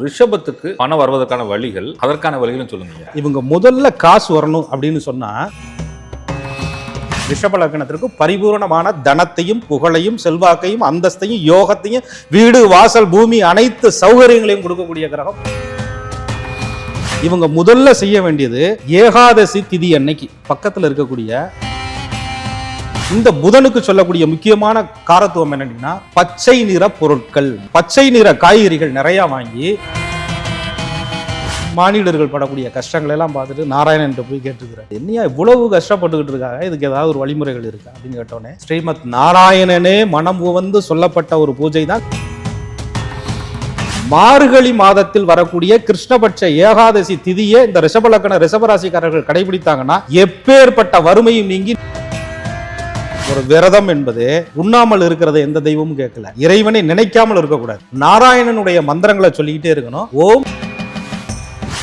ரிஷபத்துக்கு பணம் வருவதற்கான வழிகள் அதற்கான வழிகளும் சொல்லுங்க. இவங்க முதல்ல காசு வரணும் அப்படின்னு சொன்னா ரிஷப லக்னத்திற்கு பரிபூரணமான தனத்தையும் புகழையும் செல்வாக்கையும் அந்தஸ்தையும் யோகத்தையும் வீடு வாசல் பூமி அனைத்து சௌகரியங்களையும் கொடுக்கக்கூடிய கிரகம். இவங்க முதல்ல செய்ய வேண்டியது ஏகாதசி திதி அன்னைக்கு. பக்கத்துல இருக்கக்கூடிய இந்த புதனுக்கு சொல்லக்கூடிய முக்கியமான காரத்துவம் என்னன்னா பச்சை நிற பொருட்கள். பச்சை நிற காய்கறிகள் நிறைய வாங்கி மாநிலர்கள் படக்கூடிய கஷ்டங்களை எல்லாம் பார்த்துட்டு நாராயணன் போய் கேட்டுக்கிறார் என்னையா இவ்வளவு கஷ்டப்பட்டுக்கிட்டு இருக்காங்க? இதுக்கு ஏதாவது ஒரு வழிமுறைகள் இருக்கா? அப்படின்னு கேட்டோன்னே ஸ்ரீமத் நாராயணனே மனம் உவந்து சொல்லப்பட்ட ஒரு பூஜை தான். மார்கழி மாதத்தில் வரக்கூடிய கிருஷ்ணபட்ச ஏகாதசி திதியை இந்த ரிஷபலக்கண ரிஷபராசிக்காரர்கள் கடைபிடித்தாங்கன்னா எப்பேற்பட்ட வறுமையும் நீங்கி ஒரு விரதம் என்பது உண்ணாமல் இருக்கிறத எந்த தெய்வமும் கேட்கல. இறைவனை நினைக்காமல் இருக்கக்கூடாது. நாராயணனுடைய மந்திரங்களை சொல்லிக்கிட்டே இருக்கணும். ஓம்.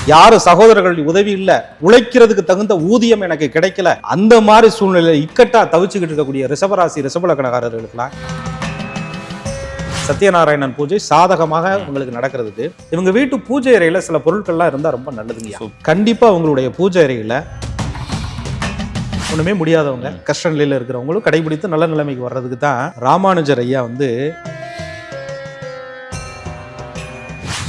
யாரு சகோதரர்கள் உதவி இல்ல உழைக்கிறதுக்கு தகுந்த ஊதியம் எனக்கு கிடைக்கல அந்த மாதிரி சூழ்நிலை இக்கட்டா தவிச்சுக்கிட்டு இருக்கக்கூடிய ரிஷபராசி ரிஷபலக்கணக்காரர்களுக்கெல்லாம் சத்யநாராயணன் பூஜை சாதகமாக உங்களுக்கு நடக்கிறதுக்கு இவங்க வீட்டு பூஜை அறையில சில பொருட்கள்லாம் இருந்தா ரொம்ப நல்லதுங்க கண்டிப்பா உங்களுடைய பூஜை அறையில ஒண்ணுமே முடியாதவங்க கஷ்ட நிலையில இருக்கிறவங்களும் கடைபிடித்து நல்ல நிலைமைக்கு வர்றதுக்கு தான் ராமானுஜர் ஐயா வந்து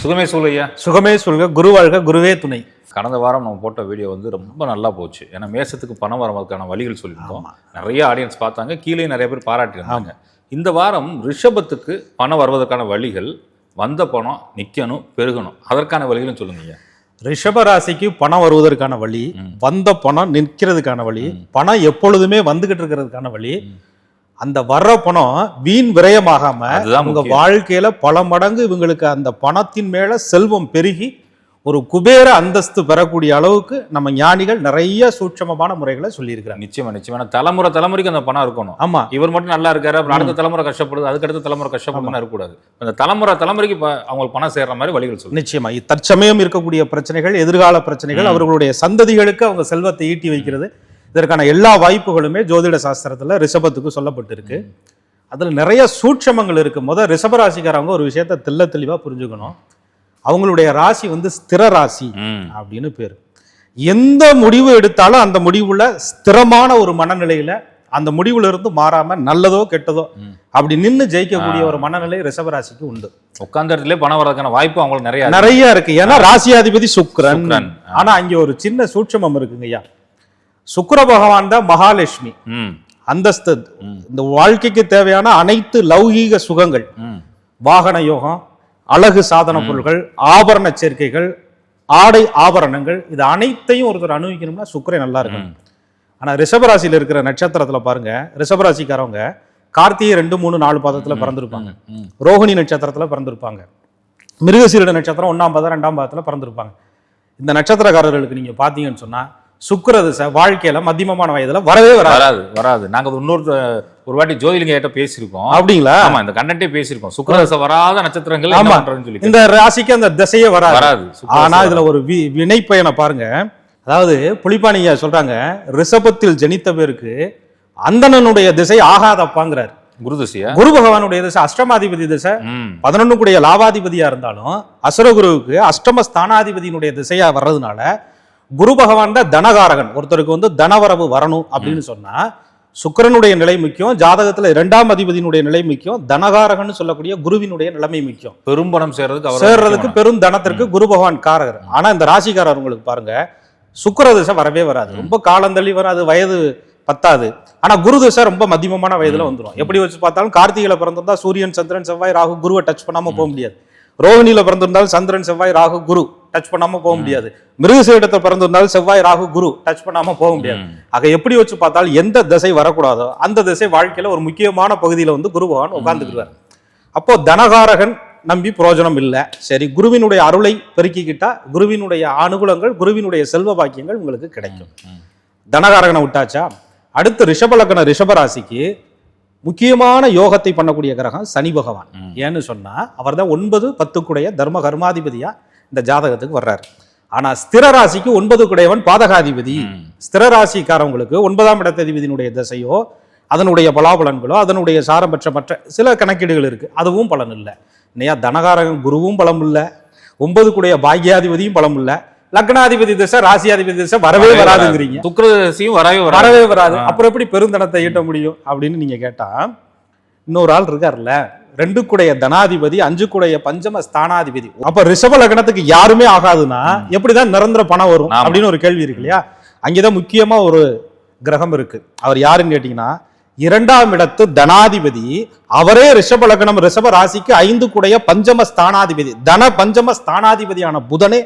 சுகமே சூழையா சுகமே சொல்க குருவாழ்க குருவே துணை. கடந்த வாரம் நம்ம போட்ட வீடியோ வந்து ரொம்ப நல்லா போச்சு. ஏன்னா மேசத்துக்கு பணம் வரதுக்கான வழிகள் சொல்லியிருந்தோம். நிறைய ஆடியன்ஸ் பார்த்தாங்க கீழே நிறைய பேர் பாராட்டியிருந்தாங்க. இந்த வாரம் ரிஷபத்துக்கு பணம் வருவதற்கான வழிகள் வந்த பணம் நிக்கணும் பெருகணும். அதற்கான வழிகளும் சொல்லுங்க ஐயா. ரிஷப ராசிக்கு பணம் வருவதற்கான வழி. வந்த பணம் நிற்கிறதுக்கான வழி. பணம் எப்பொழுதுமே வந்துகிட்டு இருக்கிறதுக்கான வழி அந்த வர்ற பணம் வீண் விரயமாகாம உங்க. வாழ்க்கையில பல மடங்கு இவங்களுக்கு அந்த பணத்தின் மேல செல்வம் பெருகி ஒரு குபேர அந்தஸ்து பெறக்கூடிய அளவுக்கு நம்ம ஞானிகள் நிறைய சூட்சமமான முறைகளை சொல்லியிருக்கிறாங்க. நிச்சயமா நிச்சயமா. தலைமுறை தலைமுறைக்கு அந்த பணம் இருக்கணும். ஆமா. இவர் மட்டும் நல்லா இருக்காரு அப்புறம் அடுத்த தலைமுறை கஷ்டப்படுது அதுக்கு அடுத்த தலைமுறை கஷ்டப்படுதுன்னு இருக்கக்கூடாது. அந்த தலைமுறை தலைமுறைக்கு அவங்களுக்கு பணம் சேர்ற மாதிரி வழிகள் சொல்லுங்க. நிச்சயமா. தற்சமயம் இருக்கக்கூடிய பிரச்சனைகள் எதிர்கால பிரச்சனைகள். அவர்களுடைய சந்ததிகளுக்கு அவங்க செல்வத்தை ஈட்டி வைக்கிறது. இதற்கான எல்லா வாய்ப்புகளுமே ஜோதிட சாஸ்திரத்துல ரிஷபத்துக்கு சொல்லப்பட்டிருக்கு. அதுல நிறைய சூட்சமங்கள் இருக்கு. முத ரிஷபராசிக்காரவங்க ஒரு விஷயத்த தெள்ள தெளிவா புரிஞ்சுக்கணும். அவங்களுடைய ராசி வந்து ஸ்திர ராசி. அப்படின்னு பேர். எந்த முடிவு எடுத்தாலும் அந்த முடிவுல ஸ்திரமான ஒரு மனநிலையில அந்த முடிவுல இருந்து மாறாம நல்லதோ கெட்டதோ. அப்படி நின்னு ஜெயிக்கக்கூடிய ஒரு மனநிலை ரிஷபராசிக்கு உண்டு. உட்கார்ந்த இடத்துல பணம் வர்றதுக்கான வாய்ப்பு அவங்களுக்கு நிறைய. நிறைய இருக்கு. ஏன்னா ராசியாதிபதி சுக்கிரன். ஆனா அங்க ஒரு சின்ன சூட்சமம் இருக்குங்க ஐயா. சுக்கிர பகவான் தான் மகாலட்சுமி. ம். அந்தஸ்து. இந்த வாழ்க்கைக்கு தேவையான அனைத்து லௌகீக சுகங்கள். வாகன யோகம் அழகு சாதன பொருட்கள் ஆபரண சேர்க்கைகள் ஆடை ஆபரணங்கள் இது அனைத்தையும் ஒருத்தர் அனுபவிக்கணும்னா சுக்கிரன் நல்லா இருக்கும் ம். ஆனா ரிஷபராசியில இருக்கிற நட்சத்திரத்துல பாருங்க ரிஷபராசிக்காரவங்க கார்த்திகை ரெண்டு மூணு நாலு பாதத்துல பிறந்திருப்பாங்க. ம். ரோகிணி நட்சத்திரத்துல பிறந்திருப்பாங்க. மிருகசீரட நட்சத்திரம் ஒண்ணாம் பாதம் ரெண்டாம் பாதத்துல பிறந்திருப்பாங்க. இந்த நட்சத்திரக்காரர்களுக்கு நீங்க பாத்தீங்கன்னு சொன்னா சுக்கிர திசை வாழ்க்கையில மத்தியமமான வயதுல வரவே வராது. வராது வராது. நாங்க இன்னொரு ஒரு வாட்டி ஜோதிலிங்க கிட்ட பேசியிருக்கோம். அப்படிங்களா? ஆமா இந்த கண்டென்ட்டே பேசியிருக்கோம். சுக்கிரதசை வராத நட்சத்திரங்கள் ஆமா. சொல்லி இந்த ராசிக்கு அந்த திசையே வராது. வராது. ஆனா. இதுல ஒரு வி வினைப்பயனை பாருங்க. அதாவது புலிப்பானியா சொல்றாங்க ரிஷபத்தில் ஜனித்த பேருக்கு அந்தணனுடைய திசை ஆகாதப்பாங்கிறார். குருதசையா குரு பகவானுடைய திசை அஷ்டமாதிபதி திசை பதினொன்னு கூடிய லாபாதிபதியா இருந்தாலும் அசுரகுருவுக்கு அஷ்டம ஸ்தானாதிபதியினுடைய திசையா வர்றதுனால குரு பகவான் தான் தனகாரகன். ஒருத்தருக்கு வந்து தனவரவு வரணும் அப்படின்னு சொன்னா சுக்கிரனுடைய நிலை முக்கியம் ஜாதகத்துல இரண்டாம் அதிபதியினுடைய நிலை முக்கியம் தனகாரகன் சொல்லக்கூடிய குருவினுடைய நிலைமை முக்கியம். பெரும்பணம் சேர்றதுக்கு சேர்றதுக்கு பெரும் தனத்திற்கு குரு பகவான் காரகர். ஆனா இந்த ராசிக்காரர் உங்களுக்கு பாருங்க சுக்கிர திசை வரவே வராது. ரொம்ப காலந்தள்ளி வராது வயது பத்தாது. ஆனா குரு திசை ரொம்ப மத்தியமமான வயதுல வந்துரும். எப்படி வச்சு பார்த்தாலும் கார்த்திகையில பிறந்திருந்தா சூரியன் சந்திரன் செவ்வாய் ராகு குருவை டச் பண்ணாம போக முடியாது. ரோஹிணியில பிறந்திருந்தால் சந்திரன் செவ்வாய் ராகு குரு. டச் பண்ணாம போக முடியாது. மிருகசீடத்தை பிறந்திருந்தால் செவ்வாய் ராகு குரு டச் பண்ணாம போக முடியாது. ஆக எப்படி வச்சு பார்த்தாலும் எந்த திசை வரக்கூடாதோ அந்த திசை வாழ்க்கையில ஒரு முக்கியமான பகுதியில வந்து குரு பகவான் உட்கார்ந்துக்குவார் அப்போ தனகாரகன் நம்பி பிரயோஜனம் இல்லை. சரி குருவினுடைய அருளை பெருக்கிக்கிட்டா குருவினுடைய அனுகூலங்கள் குருவினுடைய செல்வ பாக்கியங்கள் உங்களுக்கு கிடைக்கும். தனகாரகனை விட்டாச்சா? அடுத்து ரிஷபலக்கண ரிஷபராசிக்கு முக்கியமான யோகத்தை பண்ணக்கூடிய கிரகம் சனி பகவான். ஏன்னு சொன்னா அவர் தான் ஒன்பது பத்துக்குடைய தர்ம கர்மாதிபதியா இந்த ஜாதகத்துக்கு வர்றாரு. ஆனா ஸ்திர ராசிக்கு ஒன்பது குடையவன் பாதகாதிபதி. ஸ்திர ராசிக்காரவங்களுக்கு ஒன்பதாம் இடத்ததிபதியினுடைய திசையோ அதனுடைய பலாபலன்களோ அதனுடைய சாரம் பெற்ற மற்ற சில கணக்கீடுகள் இருக்கு. அதுவும் பலன் இல்லை. இல்லையா? தனகாரகன் குருவும் பலம் இல்லை. ஒன்பது கூடிய பாக்யாதிபதியும் பலம் இல்ல. லக்னாதிபதி திசை ராசியாதிபதி திசை வரவே வராதுங்கிறீங்க. சுக்கிரதசியும் வரவே வராது. வரவே வராது. அப்புறம் எப்படி பெருந்தனத்தை ஈட்ட முடியும்? அப்படின்னு நீங்க கேட்டா இன்னொரு ஆள் இருக்காருல்ல. ரெண்டு கூடைய தனாதிபதி அஞ்சு கூடைய பஞ்சம ஸ்தானாதிபதி. அப்ப ரிஷப லக்னத்துக்கு யாருமே ஆகாதுன்னா எப்படிதான் நிரந்தர பணம் வரும். அப்படின்னு ஒரு கேள்வி இருக்கு இல்லையா? அங்கேதான் முக்கியமா ஒரு கிரகம் இருக்கு. அவர் யாருன்னு கேட்டீங்கன்னா இரண்டாம் இடத்து தனாதிபதி அவரே ரிஷப லக்னம் ரிஷப ராசிக்கு ஐந்து கூடைய பஞ்சம ஸ்தானாதிபதி. தன பஞ்சம ஸ்தானாதிபதியான புதனே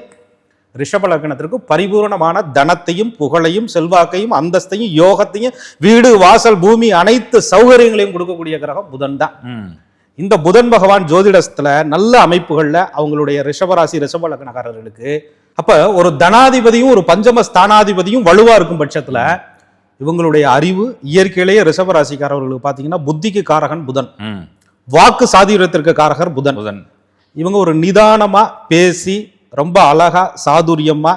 ரிஷப லக்னத்திற்கு பரிபூரணமான தனத்தையும் புகழையும் செல்வாக்கையும் அந்தஸ்தையும் யோகத்தையும் வீடு வாசல் பூமி அனைத்து சௌகரியங்களையும் கொடுக்கக்கூடிய கிரகம் புதன் தான். இந்த புதன் பகவான் ஜோதிடத்துல நல்ல அமைப்புகள்ல அவங்களுடைய ரிஷபராசி ரிஷப லக்னக்காரர்களுக்கு அப்ப ஒரு தனாதிபதியும் ஒரு பஞ்சம ஸ்தானாதிபதியும் வலுவா இருக்கும் பட்சத்துல இவங்களுடைய அறிவு இயற்கையிலேயே ரிஷபராசிக்காரர்களுக்கு பாத்தீங்கன்னா புத்திக்கு காரகன் புதன். வாக்கு சாதுரியத்திற்கு காரகர் புதன். புதன். இவங்க ஒரு நிதானமா பேசி ரொம்ப அழகா சாதுரியமா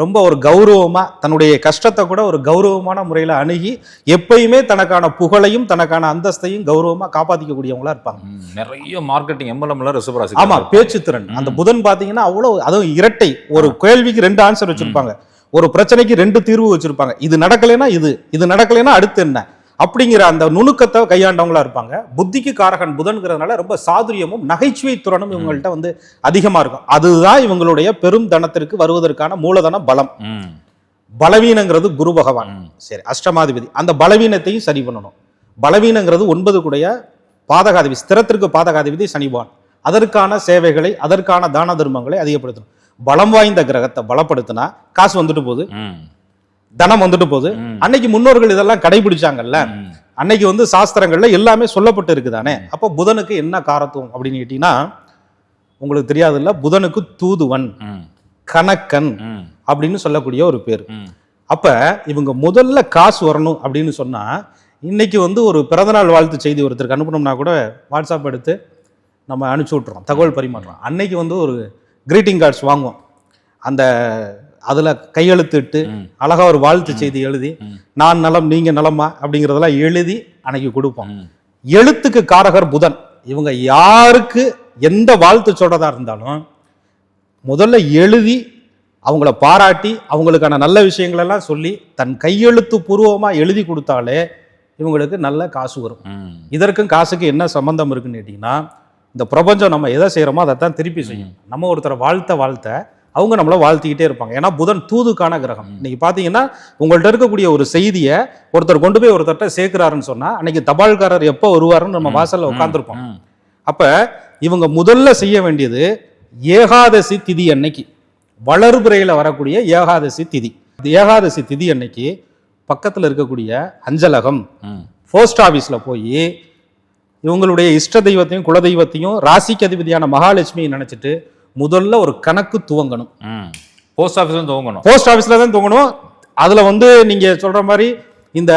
ரொம்ப ஒரு கௌரவமா தன்னுடைய கஷ்டத்தை கூட ஒரு கௌரவமான முறையில அணுகி எப்பயுமே தனக்கான புகழையும் தனக்கான அந்தஸ்தையும் கௌரவமா காப்பாத்திக்கக்கூடியவங்களா இருப்பாங்க. நிறைய மார்க்கெட்டிங் எம்எல்எம்ல ரிஷபராசி ஆமா பேச்சு திறன். அந்த புதன் பாத்தீங்கன்னா அவ்வளவு அதுவும் இரட்டை. ஒரு கேள்விக்கு ரெண்டு ஆன்சர் வச்சிருப்பாங்க. ஒரு பிரச்சனைக்கு ரெண்டு தீர்வு வச்சிருப்பாங்க. இது நடக்கலைன்னா இது இது நடக்கலைன்னா அடுத்து என்ன? அப்படிங்கிற அந்த நுணுக்கத்தை கையாண்டவங்களா இருப்பாங்க. புத்திக்கு காரகன் புதன்கிறதுனால ரொம்ப சாதுரியமும் நகைச்சுவை திறனும் இவங்கள்ட்ட வந்து அதிகமா இருக்கும். அதுதான் இவங்களுடைய பெரும் தனத்திற்கு வருவதற்கான மூலதன பலம். பலவீனங்கிறது குரு பகவான். சரி அஷ்டமாதிபதி. அந்த பலவீனத்தையும் சரி பண்ணணும். பலவீனங்கிறது ஒன்பது கூடைய பாதகாதிபதி ஸ்திரத்திற்கு பாதகாதிபதி சனிபான் அதற்கான சேவைகளை அதற்கான தான தர்மங்களை அதிகப்படுத்தணும். பலம் வாய்ந்த கிரகத்தை பலப்படுத்தினா காசு வந்துட்டு போகுது. தனம் வந்துட்டு போகுது. அன்னைக்கு முன்னோர்கள் இதெல்லாம் கடைபிடிச்சாங்கல்ல. அன்னைக்கு வந்து சாஸ்திரங்கள்ல எல்லாமே சொல்லப்பட்டு இருக்குதானே அப்போ புதனுக்கு என்ன காரத்துவம் அப்படின்னு கேட்டீங்கன்னா உங்களுக்கு தெரியாதுல்ல புதனுக்கு தூதுவன். கணக்கன். அப்படின்னு சொல்லக்கூடிய ஒரு பேர். அப்ப இவங்க முதல்ல காசு வரணும் அப்படின்னு சொன்னா இன்னைக்கு வந்து ஒரு பிறந்தநாள் வாழ்த்து செய்தி ஒருத்தருக்கு அனுப்பணும்னா கூட வாட்ஸ்அப் எடுத்து நம்ம அனுப்பிச்சு விட்றோம் தகவல் பரிமாற்றம் அன்னைக்கு வந்து ஒரு greeting கார்ட்ஸ் வாங்குவோம் அந்த அதுல கையெழுத்திட்டு ம். அழகா ஒரு வாழ்த்து செய்தி எழுதி. நான் நலம் நீங்க நலமா அப்படிங்கிறதெல்லாம் எழுதி அன்னைக்கு கொடுப்போம். எழுத்துக்கு காரகர் புதன் இவங்க யாருக்கு எந்த வாழ்த்து சொல்றதா இருந்தாலும் முதல்ல எழுதி அவங்கள பாராட்டி அவங்களுக்கான நல்ல விஷயங்கள் எல்லாம் சொல்லி தன் கையெழுத்து பூர்வமா எழுதி கொடுத்தாலே இவங்களுக்கு நல்ல காசு வரும். இதற்கும் காசுக்கு என்ன சம்பந்தம் இருக்குன்னு கேட்டிங்கன்னா இந்த பிரபஞ்சம் நம்ம எதை செய்கிறோமோ அதை தான் திருப்பி செய்யும் நம்ம ஒருத்தரை வாழ்த்த வாழ்த்த அவங்க நம்மள வாழ்த்திக்கிட்டே இருப்பாங்க. ஏன்னா புதன் தூதுக்கான கிரகம். இன்னைக்கு பார்த்தீங்கன்னா உங்கள்ட்ட இருக்கக்கூடிய ஒரு செய்தியை ஒருத்தர் கொண்டு போய் ஒருத்தர்ட்ட சேர்க்கிறாருன்னு சொன்னா அன்னைக்கு தபால்காரர் எப்போ வருவாருன்னு நம்ம வாசல்ல உட்காந்துருப்போம். அப்ப இவங்க முதல்ல செய்ய வேண்டியது ஏகாதசி திதி அன்னைக்கு. வளர்பிறையில வரக்கூடிய ஏகாதசி திதி. ஏகாதசி திதி அன்னைக்கு பக்கத்துல இருக்கக்கூடிய அஞ்சலகம். போஸ்ட் ஆபீஸ்ல போய் இவங்களுடைய இஷ்ட தெய்வத்தையும் குலதெய்வத்தையும் ராசிக்கு அதிபதியான மகாலட்சுமியை நினைச்சிட்டு முதல்ல ஒரு கணக்கு துவங்கணும். போஸ்ட் ஆஃபீஸ் துவங்கணும் போஸ்ட் ஆபீஸ்ல தான் துவங்கணும் அதுல வந்து நீங்க சொல்ற மாதிரி இந்த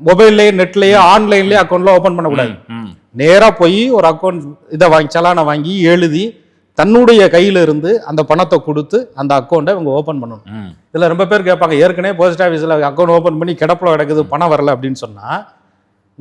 மொபைல்லையே நெட்லயே ஆன்லைன்லயே அக்கௌண்ட்ல ஓபன் பண்ணக்கூடாது ம். நேரா போய் ஒரு அக்கௌண்ட் இதை வாங்கி சலானை வாங்கி எழுதி தன்னுடைய கையில இருந்து அந்த பணத்தை கொடுத்து அந்த அக்கௌண்ட்டை இவங்க ஓபன் பண்ணணும். இதுல ரொம்ப பேர் கேட்பாங்க ஏற்கனவே போஸ்ட் ஆஃபீஸில் அக்கௌண்ட் ஓபன் பண்ணி கிடப்புல கிடக்குது பணம் வரல அப்படின்னு சொன்னா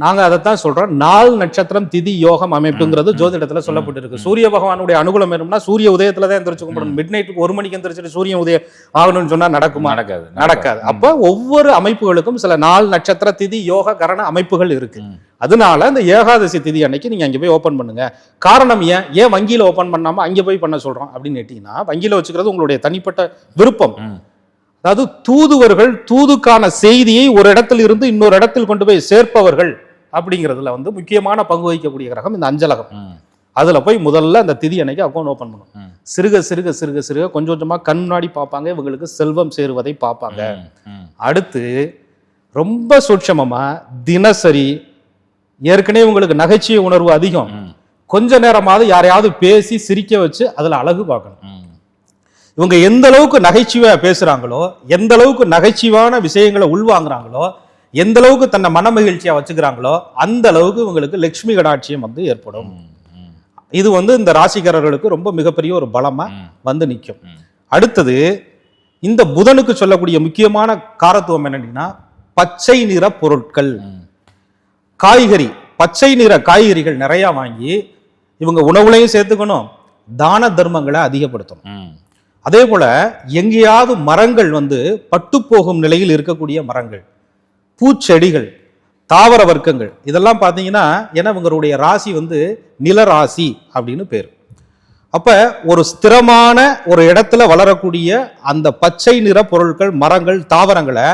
நாங்க அதைத்தான் சொல்றோம். நாள் நட்சத்திரம் திதி யோகம் அமைப்புங்கிறது ஜோதிடத்துல சொல்லப்பட்டிருக்கு. சூரிய பகவானுடைய அனுகூலம் வேணும்னா சூரிய உதயத்துல தான் எந்திரிச்சு கும்பிடணும். மிட் நைட்டுக்கு ஒரு மணிக்கு எந்திரிச்சிட்டு சூரியன் உதயம் ஆகணும்னு சொன்னா நடக்குமா? நடக்காது நடக்காது. அப்ப ஒவ்வொரு அமைப்புகளுக்கும் சில நாள் நட்சத்திர திதி யோக கரண அமைப்புகள் இருக்கு. அதனால இந்த ஏகாதசி திதி அன்னைக்கு நீங்க அங்க போய் ஓபன் பண்ணுங்க. காரணம் ஏன்? ஏன் வங்கியில ஓபன் பண்ணாம அங்க போய் பண்ண சொல்றோம் அப்படின்னு கேட்டீங்கன்னா வங்கியில வச்சுக்கிறது உங்களுடைய தனிப்பட்ட விருப்பம். அதாவது தூதுவர்கள் தூதுக்கான செய்தியை ஒரு இடத்தில் இருந்து இன்னொரு இடத்தில் கொண்டு போய் சேர்ப்பவர்கள். அப்படிங்கிறதுல வந்து முக்கியமான பங்கு வகிக்கக்கூடிய கிரகம் இந்த அஞ்சலகம். அதுல போய் முதல்ல அந்த திதி அன்னைக்கு அக்கௌண்ட் ஓபன் பண்ணும். சிறுக சிறுக சிறுக சிறுக கொஞ்சம் கொஞ்சமா கண் முன்னாடி பார்ப்பாங்க இவங்களுக்கு செல்வம் சேருவதை பார்ப்பாங்க. அடுத்து ரொம்ப சூட்சமமா தினசரி ஏற்கனவே உங்களுக்கு நகைச்சுவை உணர்வு அதிகம். கொஞ்ச நேரமாவது யாரையாவது பேசி சிரிக்க வச்சு அதுல அழகு பார்க்கணும். இவங்க எந்த அளவுக்கு நகைச்சுவையா பேசுறாங்களோ எந்த அளவுக்கு நகைச்சுவான விஷயங்களை உள்வாங்குறாங்களோ எந்த அளவுக்கு தன்னை மன மகிழ்ச்சியா வச்சுக்கிறாங்களோ அந்த அளவுக்கு இவங்களுக்கு லட்சுமி கடாட்சியம் வந்து ஏற்படும். இது வந்து இந்த ராசிக்காரர்களுக்கு ரொம்ப மிகப்பெரிய ஒரு பலமா. வந்து நிற்கும். அடுத்தது இந்த புதனுக்கு சொல்லக்கூடிய முக்கியமான காரத்துவம் என்னன்னா பச்சை நிற பொருட்கள். காய்கறி பச்சை நிற காய்கறிகள் நிறைய வாங்கி இவங்க உணவுலையும் சேர்த்துக்கணும் தான தர்மங்களை அதிகப்படுத்தணும். அதே போல எங்கேயாவது மரங்கள் வந்து பட்டு போகும் நிலையில் இருக்கக்கூடிய மரங்கள் பூச்செடிகள் தாவர வர்க்கங்கள் இதெல்லாம் பார்த்தீங்கன்னா ஏன்னா இவங்களுடைய ராசி வந்து நிலராசி அப்படின்னு பேர். அப்போ ஒரு ஸ்திரமான ஒரு இடத்துல வளரக்கூடிய அந்த பச்சை நிற பொருட்கள் மரங்கள் தாவரங்களை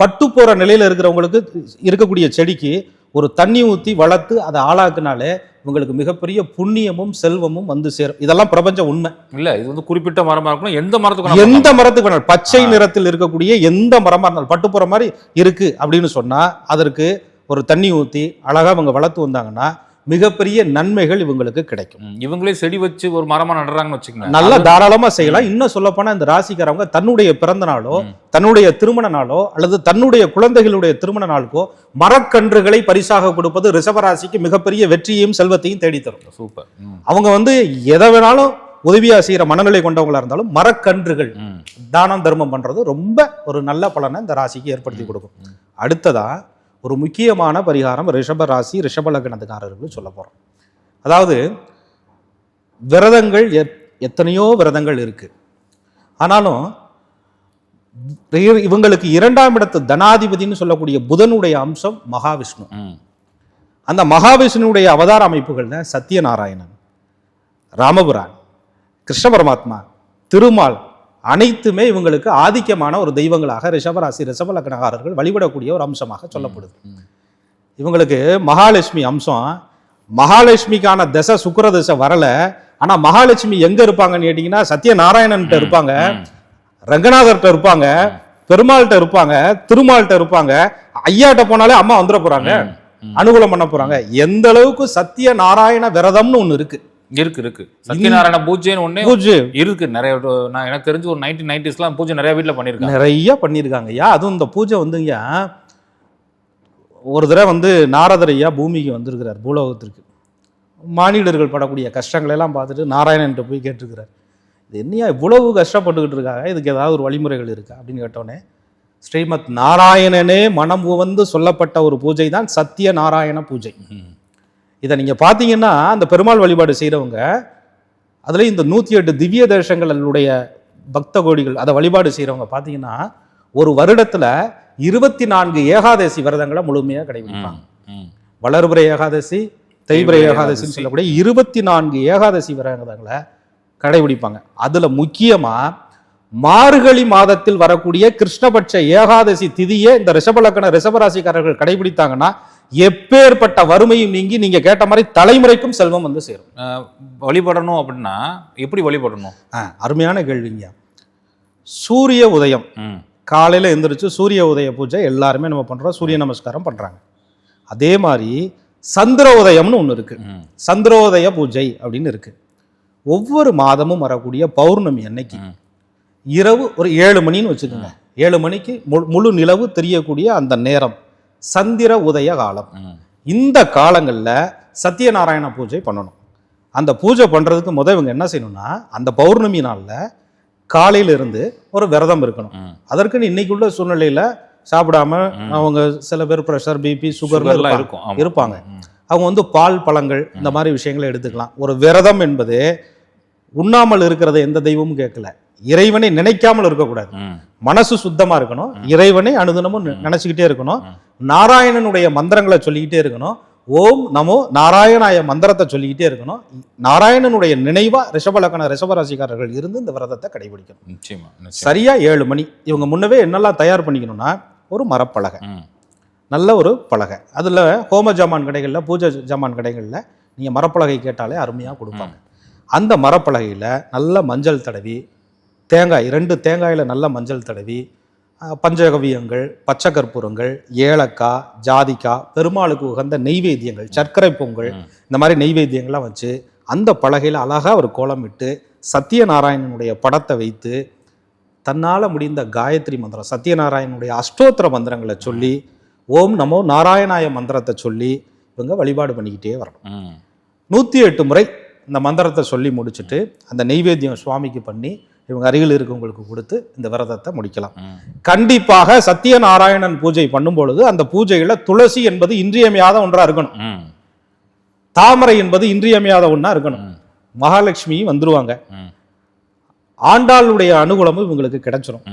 பட்டு போகிற நிலையில் இருக்கிறவங்களுக்கு இருக்கக்கூடிய செடிக்கு ஒரு தண்ணி ஊத்தி வளர்த்து அதை ஆளாக்குனாலே இவங்களுக்கு மிகப்பெரிய புண்ணியமும் செல்வமும் வந்து சேரும். இதெல்லாம் பிரபஞ்ச உண்மை. இல்ல இது வந்து குறிப்பிட்ட மரமா இருக்கணும் எந்த மரத்துக்கு எந்த மரத்துக்கு வேணாலும். பச்சை நிறத்தில் இருக்கக்கூடிய எந்த மரமா இருந்தாலும் பட்டு போற மாதிரி இருக்கு அப்படின்னு சொன்னா அதற்கு ஒரு தண்ணி ஊத்தி அழகா அவங்க வளர்த்து வந்தாங்கன்னா மிகப்பெரிய நன்மைகள் இவங்களுக்கு கிடைக்கும். இவங்களே செடி வச்சு ஒரு மரமா நடுறாங்கன்னு வச்சுக்கோங்க நல்லா தாராளமா செய்யலாம். இன்னும் சொல்ல போனா இந்த ராசிக்காரவங்க தன்னுடைய பிறந்த நாளோ. தன்னுடைய திருமண நாளோ அல்லது தன்னுடைய குழந்தைகளுடைய திருமண நாளுக்கோ மரக்கன்றுகளை பரிசாக கொடுப்பது ரிஷபராசிக்கு மிகப்பெரிய வெற்றியையும் செல்வத்தையும் தேடித்தரும். சூப்பர். அவங்க வந்து எதை வேணாலும் உதவியா செய்யற மனநிலை கொண்டவங்களா இருந்தாலும் மரக்கன்றுகள் தானம் தர்மம் பண்றது ரொம்ப ஒரு நல்ல பலனை இந்த ராசிக்கு ஏற்படுத்தி கொடுக்கும். அடுத்ததா ஒரு முக்கியமான பரிகாரம் ரிஷப ராசி ரிஷப லக்னத்துக்காரர்களுக்கு சொல்ல போறோம். அதாவது விரதங்கள் எத்- எத்தனையோ விரதங்கள் இருக்கு. ஆனாலும் இவங்களுக்கு இரண்டாம் இடத்து தனாதிபதின்னு சொல்லக்கூடிய புதனுடைய அம்சம் மகாவிஷ்ணு. அந்த மகாவிஷ்ணுடைய அவதார அமைப்புகள் தான் சத்யநாராயணன் ராமபுரான் கிருஷ்ண பரமாத்மா திருமால் அனைத்துமே இவங்களுக்கு ஆதிக்கமான ஒரு தெய்வங்களாக ரிஷபராசி ரிஷப லக்னகாரர்கள் வழிபடக்கூடிய ஒரு அம்சமாக சொல்லப்படுது. இவங்களுக்கு மகாலட்சுமி அம்சம். மகாலட்சுமிக்கான தசை சுக்கிர தசை வரல. ஆனா மகாலட்சுமி எங்க இருப்பாங்கன்னு கேட்டீங்கன்னா சத்யநாராயணன்ட்ட இருப்பாங்க. ரங்கநாதர்கிட்ட இருப்பாங்க. பெருமாள்கிட்ட இருப்பாங்க. திருமால்கிட்ட இருப்பாங்க. ஐயாட்ட போனாலே அம்மா வந்துட போறாங்க. ம். அனுகூலம் பண்ண போறாங்க. எந்த அளவுக்கு சத்திய நாராயண விரதம்னு ஒண்ணு இருக்கு. இருக்கு இருக்கு. சத்யநாராயண பூஜைன்னு ஒண்ணே பூஜை. இருக்கு. நிறைய நான் எனக்கு தெரிஞ்சு ஒரு நைன்டீன் நைன்டிஸ்லாம் பூஜை நிறைய வீட்ல பண்ணிருக்காங்க. நிறைய பண்ணியிருக்காங்க ஐயா அதுவும் இந்த பூஜை வந்துங்க ஒரு தடவை வந்து நாரதர் ஐயா பூமிக்கு வந்திருக்கிறார் பூலோகத்திற்கு. மானிடர்கள் படக்கூடிய கஷ்டங்களை எல்லாம் பார்த்துட்டு நாராயணன்ட்ட போய் கேட்டிருக்கிறார். இது என்னையா இவ்வளவு கஷ்டப்பட்டுக்கிட்டு இருக்காங்க? இதுக்கு ஏதாவது ஒரு வழிமுறைகள் இருக்கா? அப்படின்னு கேட்டோன்னே ஸ்ரீமத் நாராயணனே மனம் உவந்து சொல்லப்பட்ட ஒரு பூஜை தான் சத்திய நாராயண பூஜை. இதை நீங்க பார்த்தீங்கன்னா அந்த பெருமாள் வழிபாடு செய்றவங்க அதுல இந்த நூத்தி எட்டு திவ்ய தேசங்களுடைய பக்த கோடிகள் அதை வழிபாடு செய்றவங்க பார்த்தீங்கன்னா ஒரு வருடத்துல இருபத்தி நான்கு ஏகாதசி விரதங்களை முழுமையா கடைபிடிப்பாங்க ம். வளர்பிறை ஏகாதசி தேய்பிறை ஏகாதசின்னு ஏகாதசி. சொல்லக்கூடிய இருபத்தி நான்கு ஏகாதசி விரதங்களை கடைபிடிப்பாங்க அதுல முக்கியமா மார்கழி மாதத்தில் வரக்கூடிய கிருஷ்ணபட்ச ஏகாதசி திதியை இந்த ரிஷபலக்கண ரிஷபராசிக்காரர்கள் கடைபிடித்தாங்கன்னா எப்பேற்பட்ட வறுமையும் நீங்கி நீங்க கேட்ட மாதிரி தலைமுறைக்கும் செல்வம் வந்து சேரும். வழிபடணும் அப்படின்னா எப்படி வழிபடணும்? அருமையான கேள்விங்க. சூரிய உதயம். காலையில எந்திரிச்சு சூரிய உதய பூஜை எல்லாருமே நம்ம பண்றோம் சூரிய நமஸ்காரம் பண்றாங்க. அதே மாதிரி சந்திர உதயம்னு ஒன்று இருக்கு. ம். சந்திரோதய பூஜை அப்படின்னு இருக்கு. ஒவ்வொரு மாதமும் வரக்கூடிய பௌர்ணமி அன்னைக்கு. இரவு ஒரு ஏழு மணின்னு வச்சுக்கோங்க. ஏழு மணிக்கு மு- முழு நிலவு தெரியக்கூடிய அந்த நேரம். சந்திர உதய காலம். இந்த காலங்களில் சத்யநாராயண பூஜை பண்ணணும் அந்த பூஜை பண்ணுறதுக்கு முத இவங்க என்ன செய்யணும்னா அந்த பௌர்ணமி நாளில் காலையில இருந்து ஒரு விரதம் இருக்கணும். அதற்குன்னு இன்னைக்குள்ள சூழ்நிலையில சாப்பிடாம. அவங்க சில பேர் ப்ரெஷர் பிபி சுகர்லாம் இருக்கும். இருப்பாங்க. அவங்க வந்து பால் பழங்கள் இந்த மாதிரி விஷயங்களை எடுத்துக்கலாம் ஒரு விரதம் என்பது உண்ணாமல் இருக்கிறத எந்த தெய்வமும் கேட்கல இறைவனை நினைக்காமல் இருக்கக்கூடாது. மனசு சுத்தமா இருக்கணும். இறைவனை அனுதினமும் நினைச்சுக்கிட்டே இருக்கணும். நாராயணனுடைய மந்திரங்களை சொல்லிக்கிட்டே இருக்கணும். ஓம் நமோ நாராயணாய மந்திரத்தை சொல்லிக்கிட்டே இருக்கணும். நாராயணனுடைய நினைவா ரிஷபலக்கண ரிஷபராசிக்காரர்கள் இருந்து இந்த விரதத்தை கடைபிடிக்கணும். நிச்சயமா. சரியா ஏழு மணி. இவங்க முன்னவே என்னெல்லாம் தயார் பண்ணிக்கணும்னா ஒரு மரப்பலகை. நல்ல ஒரு பலகை. அதில் ஹோம ஜாமான் கடைகளில் பூஜை ஜாமான் கடைகளில் நீங்கள் மரப்பலகை கேட்டாலே அருமையாக கொடுப்பாங்க. அந்த மரப்பலகையில் நல்ல மஞ்சள் தடவி தேங்காய் ரெண்டு தேங்காயில் நல்ல மஞ்சள் தடவி பஞ்சகவியங்கள் பச்சை கற்பூரங்கள் ஏலக்காய் ஜாதிக்காய் பெருமாளுக்கு உகந்த நெய்வேத்தியங்கள் சர்க்கரை பொங்கல். இந்த மாதிரி நெய்வேத்தியங்கள்லாம் வச்சு அந்த பலகையில் அழகாக ஒரு கோலமிட்டு சத்யநாராயணனுடைய படத்தை வைத்து தன்னால் முடிந்த காயத்ரி மந்திரம் சத்யநாராயணனுடைய அஷ்டோத்திர மந்திரங்களை சொல்லி ஓம் நமோ நாராயணாய மந்திரத்தை சொல்லி இவங்க வழிபாடு பண்ணிக்கிட்டே வரணும். நூற்றி எட்டு முறை இந்த மந்திரத்தை சொல்லி முடிச்சுட்டு அந்த நெய்வேத்தியம் சுவாமிக்கு பண்ணி இவங்க அருகில் இருக்கவங்களுக்கு கொடுத்து இந்த விரதத்தை முடிக்கலாம். கண்டிப்பாக சத்யநாராயணன் பூஜை பண்ணும் பொழுது அந்த பூஜையில துளசி என்பது இன்றியமையாத ஒன்றா இருக்கணும். தாமரை என்பது இன்றியமையாத ஒன்றா இருக்கணும். மகாலட்சுமியும் வந்துருவாங்க ஆண்டாளுடைய அனுகூலமும் இவங்களுக்கு கிடைச்சிரும்.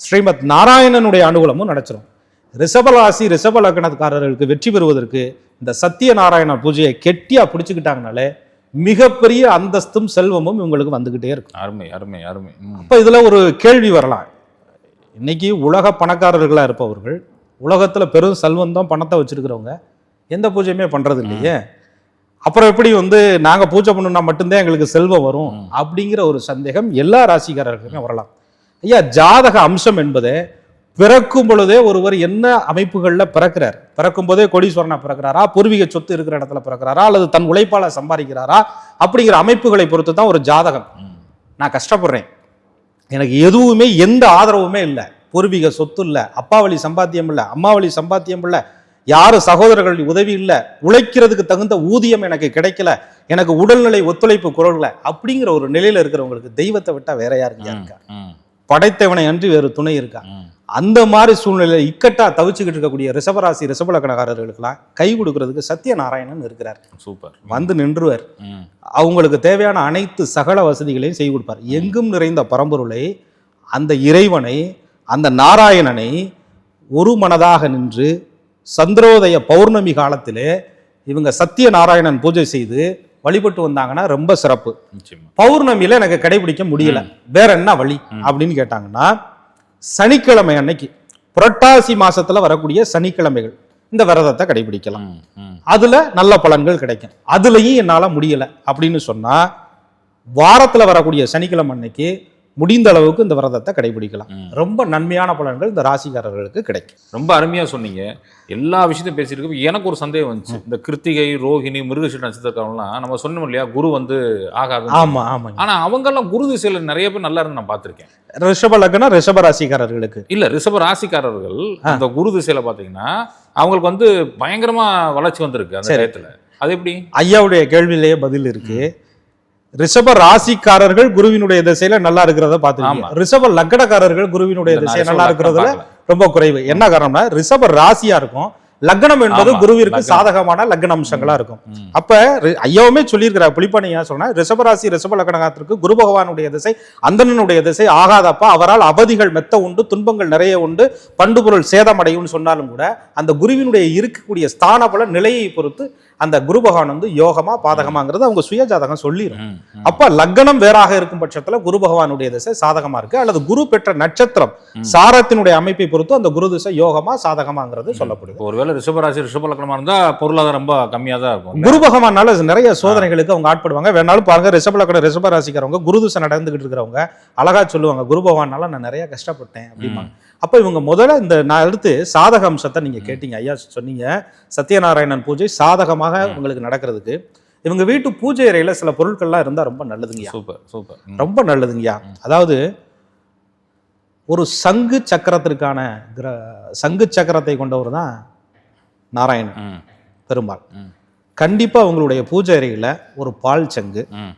ஸ்ரீமத் நாராயணனுடைய அனுகூலமும் நடச்சிரும் ரிஷபராசி ரிஷப லக்னக்காரர்களுக்கு வெற்றி பெறுவதற்கு இந்த சத்திய நாராயண பூஜையை கெட்டியா பிடிச்சுக்கிட்டாங்கனாலே மிகப்பெரிய அந்தஸ்தும் செல்வமும் இவங்களுக்கு வந்துகிட்டே இருக்கும். அருமை அருமை அருமை. அப்ப இதுல ஒரு கேள்வி வரலாம். இன்னைக்கு உலக பணக்காரர்களா இருப்பவர்கள் உலகத்துல பெரும் செல்வந்தம் பணத்தை வச்சிருக்கிறவங்க எந்த பூஜையுமே பண்றது இல்லையே அப்புறம் எப்படி வந்து நாங்க பூஜை பண்ணணும்னா மட்டும்தான் எங்களுக்கு செல்வம் வரும் அப்படிங்கிற ஒரு சந்தேகம் எல்லா ராசிக்காரர்களுக்குமே வரலாம். ஐயா ஜாதக அம்சம் என்பதே பிறக்கும் பொழுதே ஒருவர் என்ன அமைப்புகள்ல பிறக்கிறார்? பிறக்கும் போதே கோடீஸ்வரனா பிறக்கிறாரா? பூர்வீக சொத்து இருக்கிற இடத்துல பிறக்கிறாரா? அல்லது தன் உழைப்பால சம்பாதிக்கிறாரா? அப்படிங்கிற அமைப்புகளை பொறுத்து தான் ஒரு ஜாதகம். நான் கஷ்டப்படுறேன். எனக்கு எதுவுமே எந்த ஆதரவுமே இல்லை. பூர்வீக சொத்து இல்லை. அப்பா வழி சம்பாத்தியம் இல்லை. அம்மா வழி சம்பாத்தியம் இல்லை. யாரும் சகோதரர்கள் உதவி இல்லை. உழைக்கிறதுக்கு தகுந்த ஊதியம் எனக்கு கிடைக்கல. எனக்கு உடல்நிலை ஒத்துழைப்பு குரல்ல அப்படிங்கிற ஒரு நிலையில இருக்கிறவங்களுக்கு தெய்வத்தை விட்டா வேற யாருங்க இருக்கா படைத்தவனை அன்றி வேறு துணை இருக்கா. அந்த மாதிரி சூழ்நிலையில இக்கட்டா தவிச்சுக்கிட்டு இருக்கக்கூடிய ரிஷபராசி ரிஷபலக்கணக்காரர்களுக்கெல்லாம் கை கொடுக்கறதுக்கு சத்யநாராயணன் இருக்கிறார். சூப்பர். வந்து நின்றுவர். அவங்களுக்கு தேவையான அனைத்து சகல வசதிகளையும் செய்து கொடுப்பார். எங்கும் நிறைந்த பரம்பொருளை அந்த இறைவனை அந்த நாராயணனை ஒரு மனதாக நின்று சந்திரோதய பௌர்ணமி காலத்திலே இவங்க சத்திய நாராயணன் பூஜை செய்து வழிபட்டு வந்தாங்கன்னா ரொம்ப சிறப்பு. பௌர்ணமியில எனக்கு கடைபிடிக்க முடியல. வேற என்ன வழி? அப்படின்னு கேட்டாங்கன்னா சனிக்கிழமை அன்னைக்கு புரட்டாசி மாசத்துல வரக்கூடிய சனிக்கிழமைகள். இந்த விரதத்தை கடைபிடிக்கலாம். அதுல நல்ல பலன்கள் கிடைக்கும். அதுலயும் என்னால முடியல அப்படின்னு சொன்னா வாரத்துல வரக்கூடிய சனிக்கிழமை அன்னைக்கு முடிந்த அளவுக்கு இந்த விரதத்தை கடைபிடிக்கலாம். ரொம்ப நன்மையான பலன்கள் இந்த ராசிக்காரர்களுக்கு கிடைக்கும். ரொம்ப அருமையா சொன்னீங்க. எல்லா விஷயத்தையும் பேசியிருக்க எனக்கு ஒரு சந்தேகம் வந்துச்சு. இந்த கிருத்திகை ரோஹிணி மிருகசீட நட்சத்திரக்காரங்களாம் நம்ம சொன்னோம் இல்லையா குரு வந்து ஆகாது. ஆமா ஆமாங்க ஆனா அவங்கெல்லாம் குரு திசையில நிறைய பேர் நல்லா இருந்து நான் பார்த்திருக்கேன். ரிஷப லக்னம் ரிஷப ராசிக்காரர்களுக்கு. இல்ல ரிஷப ராசிக்காரர்கள் அந்த குரு திசையில பாத்தீங்கன்னா அவங்களுக்கு வந்து பயங்கரமா வளர்ச்சி வந்திருக்கு அந்த சரி. டயத்துல. அது எப்படி? ஐயாவுடைய கேள்வியிலேயே பதில் இருக்கு. ரிஷப ராசிக்காரர்கள் குருவினுடைய திசையில நல்லா இருக்கிறத பாத்துருக்கீங்க ஆமா. ரிஷப லக்னக்காரர்கள் குருவினுடைய இந்த நான் திசை ரிஷப நல்லா இருக்கிறதுல. ரொம்ப குறைவு என்ன காரணம்னா ரிஷப ராசியா இருக்கும் லக்னம் என்பது குருவிற்கு. சாதகமான லக்ன அம்சங்களா இருக்கும். அப்ப ஐயாவுமே சொல்லியிருக்கிறார் புலிப்பாணியா சொன்னா ரிஷபராசி ரிஷப லக்னகாத்திற்கு குரு பகவானுடைய திசை அந்தணனுடைய திசை ஆகாதப்ப அவரால் அவதிகள் மெத்த உண்டு துன்பங்கள் நிறைய உண்டு பண்டு பொருள் சேதமடையும்னு சொன்னாலும் கூட அந்த குருவினுடைய இருக்கக்கூடிய ஸ்தான பல நிலையை பொறுத்து அந்த குரு பகவான் வந்து யோகமா பாதகமாங்கிறது அவங்க சுய ஜாதகம் சொல்லிடும். அப்ப லக்னம் வேறாக இருக்கும் பட்சத்துல குரு பகவானுடைய திசை சாதகமா இருக்கு. அல்லது குரு பெற்ற நட்சத்திரம் சாரத்தினுடைய அமைப்பை பொறுத்து அந்த குரு திசை யோகமா சாதகமாங்கிறது சொல்லப்படுது. ஒருவேளை ரிஷபராசி ரிஷப லக்னமா இருந்தா பொருளாதாரம் ரொம்ப கம்மியா தான் இருக்கும். குரு பகவானால நிறைய சோதனைகளுக்கு அவங்க ஆட்படுவாங்க. வேணாலும் பாருங்க ரிஷப லக்னம் ரிஷப குரு திசை நடந்துகிட்டு இருக்கிறவங்க அழகா சொல்லுவாங்க குரு பகவானால நான் நிறைய கஷ்டப்பட்டேன் அப்படிம்பாங்க. அப்ப இவங்க முதல்ல இந்த நான் அடுத்து சாதக அம்சத்தை நீங்க கேட்டீங்க. ஐயா சொன்னீங்க. சத்யநாராயணன் பூஜை சாதகமாக உங்களுக்கு நடக்கிறதுக்கு. இவங்க வீட்டு பூஜை அறையில சில பொருட்கள்லாம் இருந்தா ரொம்ப நல்லதுங்கய்யா. Super super. ரொம்ப நல்லதுங்கய்யா. அதாவது ஒரு சங்கு சக்கரத்திற்கான கிர- சங்கு சக்கரத்தை கொண்டவர் தான் நாராயணன் பெருமாள். ம். கண்டிப்பா உங்களுடைய பூஜை அறையில ஒரு பால் சங்கு ம்,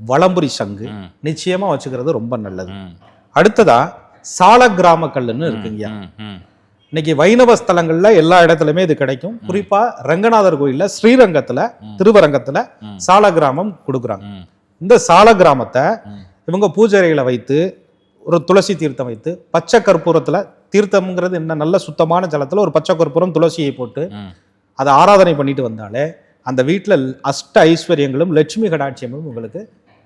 வலம்புரி சங்கு ம். நிச்சயமா வச்சுக்கிறது ரொம்ப நல்லது. ம், அடுத்ததா சால கிராம கல்லுன்னு இருக்குங்கய்யா. இன்னைக்கு வைணவ ஸ்தலங்கள்ல எல்லா இடத்துலயுமே இது கிடைக்கும் குறிப்பா ரங்கநாதர் கோயில்ல ஸ்ரீரங்கத்துல திருவரங்கத்துல. சால கிராமம் கொடுக்குறாங்க. இந்த சால கிராமத்தை. இவங்க பூஜை அறையில வைத்து ஒரு துளசி தீர்த்தம் வைத்து பச்சை கற்பூரத்துல தீர்த்தம்ங்கிறது என்ன நல்ல சுத்தமான ஜலத்துல ஒரு பச்சை கற்பூரம் துளசியை போட்டு. அதை ஆராதனை பண்ணிட்டு வந்தாலே அந்த வீட்டுல அஷ்ட ஐஸ்வர்யங்களும் லட்சுமி கடாட்சியமும் உங்களுக்கு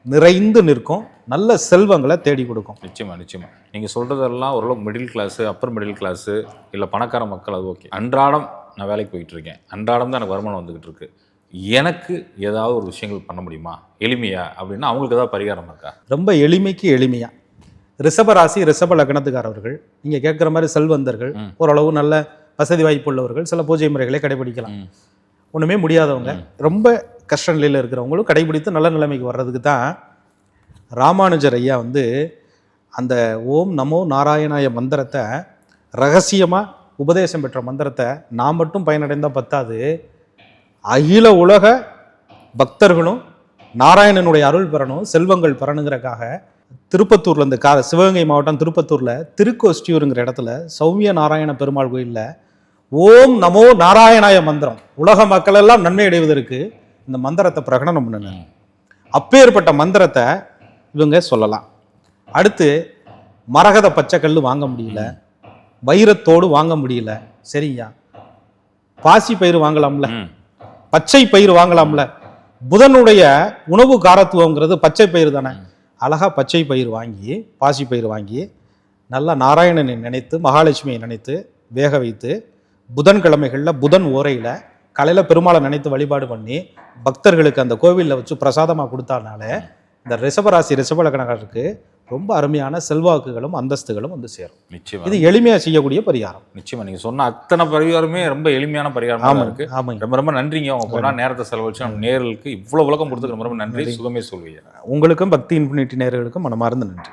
நிறைந்து நிற்கும். நல்ல செல்வங்களை தேடி கொடுக்கும். நிச்சயமா நிச்சயமா. நீங்க சொல்றதெல்லாம் ஓரளவுக்கு middle class upper middle class இல்ல பணக்கார மக்கள் அது ஓகே அன்றாடம் நான் வேலைக்கு போயிட்டு இருக்கேன் அன்றாடம் தான் எனக்கு வருமானம் வந்துகிட்டு இருக்கு. எனக்கு ஏதாவது ஒரு விஷயங்கள் பண்ண முடியுமா? எளிமையா? அப்படின்னா அவங்களுக்கு ஏதாவது பரிகாரம் இருக்கா? ரொம்ப எளிமைக்கு எளிமையா. ரிஷப ராசி ரிஷப லக்னத்துக்காரவர்கள் நீங்க கேட்குற மாதிரி செல்வந்தர்கள். ஓரளவு நல்ல வசதி வாய்ப்பு உள்ளவர்கள் சில பூஜை முறைகளை கடைபிடிக்கலாம். ம். ஒண்ணுமே முடியாதவங்க. ரொம்ப கஷ்ட நிலையில் இருக்கிறவங்களும் கடைபிடித்து நல்ல நிலைமைக்கு வர்றதுக்கு தான் ராமானுஜர் ஐயா வந்து அந்த ஓம் நமோ நாராயணாய மந்திரத்தை ரகசியமாக உபதேசம் பெற்ற மந்திரத்தை நான் மட்டும் பயனடைந்தால் பத்தாது. அகில உலக பக்தர்களும் நாராயணனுடைய அருள் பெறணும் செல்வங்கள் பெறணுங்கிறக்காக திருப்பத்தூரில் இந்த கா சிவகங்கை மாவட்டம் திருப்பத்தூரில் திருக்கோஷ்டியூருங்கிற இடத்துல சௌமிய நாராயண பெருமாள் கோயிலில் ஓம் நமோ நாராயணாய மந்திரம். உலக மக்கள் எல்லாம் நன்மை அடைவதற்கு இந்த மந்திரத்தை பிரகடனம் பண்ணுங்க. அப்பேற்பட்ட மந்திரத்தை இவங்க சொல்லலாம். அடுத்து மரகத பச்சைக்கல் வாங்க முடியல. வைரத்தோடு வாங்க முடியல. சரிங்க பாசி பயிர் வாங்கலாம்ல. பச்சை பயிர் வாங்கலாம்ல. புதனுடைய உணவு காரத்துவங்கிறது பச்சை பயிர் தானே. அழகா பச்சை பயிர் வாங்கி பாசி பயிர் வாங்கி நல்லா நாராயணனை நினைத்து மகாலட்சுமியை நினைத்து வேக வைத்து புதன்கிழமைகளில் புதன் ஓரையில் காலையில் பெருமாளை நினைத்து வழிபாடு பண்ணி பக்தர்களுக்கு அந்த கோவிலில் வச்சு பிரசாதமாக கொடுத்தானால இந்த ரிஷபராசி ரிஷபலக்கணக்காரருக்கு ரொம்ப அருமையான செல்வாக்குகளும் அந்தஸ்துகளும் வந்து சேரும். நிச்சயமா. இது எளிமையாக செய்யக்கூடிய பரிகாரம். நிச்சயமா. நீங்க சொன்ன அத்தனை பரிகாரமே ரொம்ப எளிமையான பரிகாரமா ஆமாம் இருக்கு. ஆமாங்க ரொம்ப ரொம்ப நன்றிங்க. உங்க பொண்ணா நேரத்தை செலவழிச்சு நம்ம நேர்களுக்கு இவ்வளவு விளக்கம் கொடுத்ததுக்கு ரொம்ப ரொம்ப நன்றி. சுகமே சொல்வீங்க உங்களுக்கும் பக்தி இன்ஃபினிட்டி நேயர்களுக்கும் மனமார்ந்த நன்றி.